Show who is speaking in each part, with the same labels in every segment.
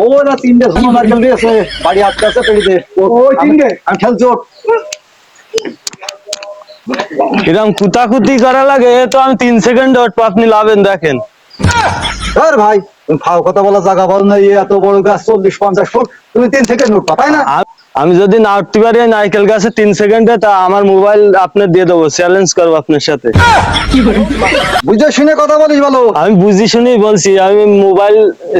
Speaker 1: ও না তিনটে ঝুমা নারকেল দিয়েছে বাড়ি আটকে আছে পেড়িতে।
Speaker 2: ওই তিনটে?
Speaker 1: আমি খেলছো
Speaker 3: এরকম কুতাকুতি করা লাগে তো আমি তিন সেকেন্ড আপনি লাভেন দেখেন।
Speaker 1: আর ভাই তুমি ফাও কথা বলা জায়গা বল না এত বড় গাছ চল্লিশ পঞ্চাশ ফুট তুমি তিন সেকেন্ড উঠবা তাই না?
Speaker 3: আমি যদি না উঠতে পারি নারকেল গাছে তিন সেকেন্ডে তা আমার মোবাইল আপনার দিয়ে দেবো চ্যালেঞ্জ করব আপনার সাথে।
Speaker 1: বুঝে শুনে কথা বলিস বলো
Speaker 3: আমি বুঝি শুনেই বলছি আমি মোবাইল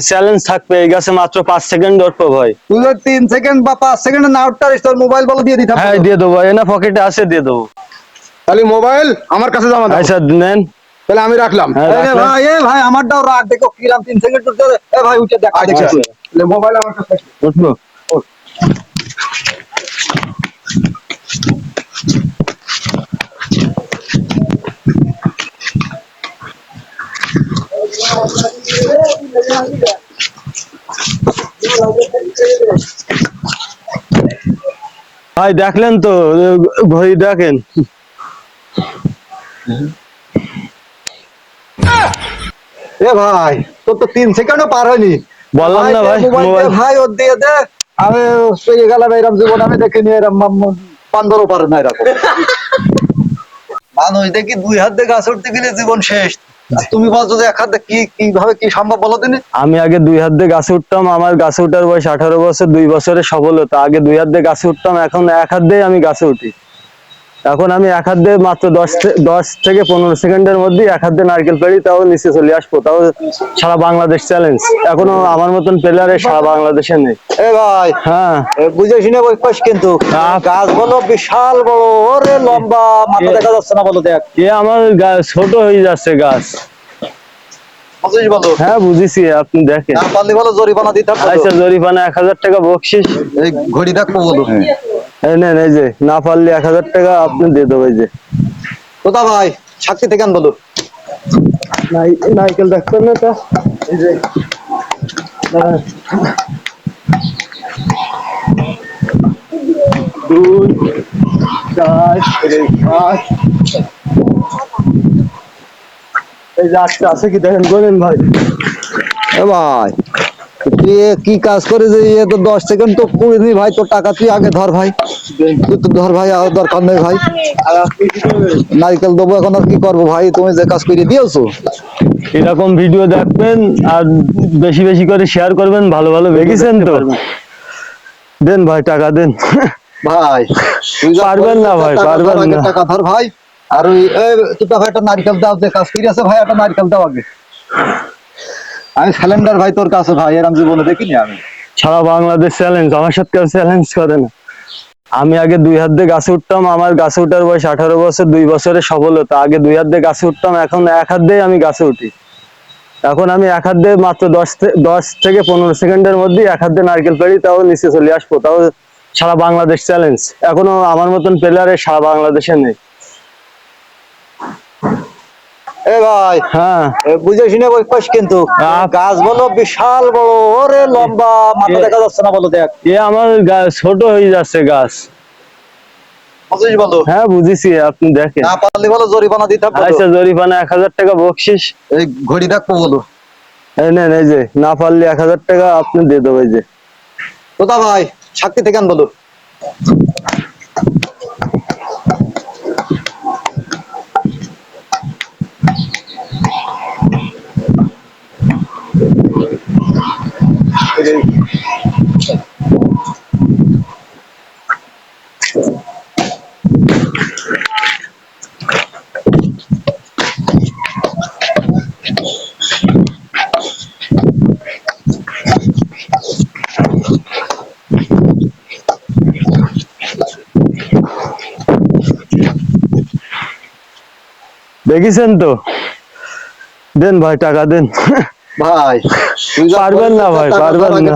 Speaker 3: চ্যালেঞ্জ থাকবে এই গাছে মাত্র পাঁচ সেকেন্ড উঠবো ভাই
Speaker 1: তুই যদি তিন সেকেন্ড বা পাঁচ সেকেন্ড না উঠতে পারিস তোর মোবাইল বলো দিয়ে দিতে
Speaker 3: হ্যাঁ দিয়ে দেবো এনা পকেটে আছে দিয়ে দেবো।
Speaker 2: তাহলে মোবাইল আমার কাছে জমা দাও।
Speaker 3: আচ্ছা নেন।
Speaker 2: তাহলে আমি রাখলাম।
Speaker 3: হ্যাঁ,
Speaker 1: এই
Speaker 3: রাখলাম।
Speaker 1: ভাই এ ভাই আমারটাও রাখ দেখো কিরাম তিন সেকেন্ড উঠতে। ভাই উঠে দেখ
Speaker 2: আচ্ছা। মোবাইল আমার কাছে
Speaker 3: ভাই দেখলেন তো ঘড়ি দেখেন
Speaker 1: এ ভাই তোর তো তিন সেকেন্ডও পার হয়নি
Speaker 3: বললাম না ভাই,
Speaker 1: দে মোবাইল দে
Speaker 3: মোবাইল।
Speaker 1: ভাই ওর দিয়ে দে আমি পেয়ে গেলাম এরম জীবন আমি দেখিনি এরম পান্দরও পারে না এরকম। মানুষ দেখি দুই হাত দিয়ে গাছ উঠতে গেলে জীবন শেষ। তুমি বলছো যে এক হাত কি কীভাবে কি সম্ভব বলো তিনি
Speaker 3: আমি আগে দুই হাত দিয়ে গাছে উঠতাম আমার গাছে উঠার বয়স আঠারো বছর দুই বছরের সফলতা। আগে দুই হাত দিয়ে গাছে উঠতাম এখন এক হাত দিয়ে আমি গাছে উঠি। এখন আমি এক হাত দিয়ে মাত্র দশ দশ থেকে পনেরো সেকেন্ডের মধ্যে এক হাত দিয়ে নারকেল পেড়ি তাও নিচে চলে আসব। তাও সারা বাংলাদেশ চ্যালেঞ্জ এখনও আমার মতন প্লেয়ারে সারা বাংলাদেশে নেই।
Speaker 1: এ ভাই
Speaker 3: হ্যাঁ।
Speaker 1: বুঝে শুনে বসবাস কিন্তু। গাছ বলো বিশাল বড় ওরে লম্বা মাথা দেখা যাচ্ছে না বলো দেখ।
Speaker 3: এ আমার গা- ছোট হয়ে যাচ্ছে গাছ। হ্যাঁ বুঝেছি আপনি দেখেন।
Speaker 1: জরিমানা দিতে
Speaker 3: আচ্ছা জরিমানা এক হাজার টাকা বকশিস।
Speaker 1: ঘড়ি দেখব বলো।
Speaker 3: এই নেন এই যে না পারলে এক হাজার টাকা আপনি দিয়ে দেবো এই যে।
Speaker 1: কোথা ভাই? সাক্ষী থেকে আন বলো
Speaker 3: নাইকেল দেখতেন না তা এই যে। দুই চার পাঁচ। এই যে আটটা আছে কি দেখেন বলেন ভাই।
Speaker 1: এ ভাই। তুই কি কাজ করে যে এ তো দশ সেকেন্ড তো করিনি ভাই তোর টাকা তুই আগে ধর ভাই। তুই তো ধর ভাই আর দরকার নেই ভাই। নারকেল দেবো এখন আর কি করব ভাই তুমি যে কাজ করে দিয়েছ।
Speaker 3: এরকম ভিডিও দেখবেন আর বেশি বেশি করে শেয়ার করবেন ভালো ভালো দেখেছেন তো। দেন ভাই টাকা দেন।
Speaker 1: ভাই
Speaker 3: পারবেন না ভাই, পারবেন না।
Speaker 1: টাকা ধর ভাই। আর ওই তুই ভাই একটা নারকেল দাও যে কাজ করে আছে ভাই একটা নারকেল দাও আগে। আমি স্যালেন্ডার ভাই, তোর কাছে ভাই, এরম জীবনে দেখিনি আমি।
Speaker 3: সারা বাংলাদেশ চ্যালেঞ্জ আমার সাথে কেউ চ্যালেঞ্জ করে না। আমি আগে দুই হাত দিয়ে গাছে উঠতাম, আমার গাছে উঠার বয়স আঠারো বছর, দুই বছরের সফলতা। আগে দুই হাত দিয়ে গাছে উঠতাম, এখন এক হাত দিয়ে আমি গাছে উঠি। এখন আমি এক হাত দিয়ে মাত্র দশ দশ থেকে পনেরো সেকেন্ডের মধ্যে এক হাত দিয়ে নারকেল পেড়ি, তাও নিচে চলে আসব। তাও সারা বাংলাদেশ চ্যালেঞ্জ এখনও আমার মতন প্লেয়ারে সারা বাংলাদেশে নেই।
Speaker 1: এ ভাই
Speaker 3: হ্যাঁ।
Speaker 1: এ, বুঝে শুনে বসবাস কিন্তু?
Speaker 3: আপ-
Speaker 1: গাছ বলো বিশাল বড় ওরে লম্বা মাথা দেখা যাচ্ছে না বলো দেখ।
Speaker 3: এ আমার ছোট হয়ে যাচ্ছে গাছ।
Speaker 1: বলো
Speaker 3: হ্যাঁ বুঝেছি আপনি দেখেন।
Speaker 1: না পারলে বলো জরিমানা দিতে হবে।
Speaker 3: আচ্ছা জরিমানা এক হাজার টাকা বকশিস।
Speaker 1: এই ঘড়ি বলো।
Speaker 3: এই নেন এই যে না পারলে এক হাজার টাকা আপনি দিয়ে দেবো এই যে।
Speaker 1: কোথা ভাই সাক্ষী থেকে বলো।
Speaker 3: দেখেছেন তো দেন ভাই টাকা দেন
Speaker 1: ভাই
Speaker 3: পারবেন না ভাই, পারবেন না।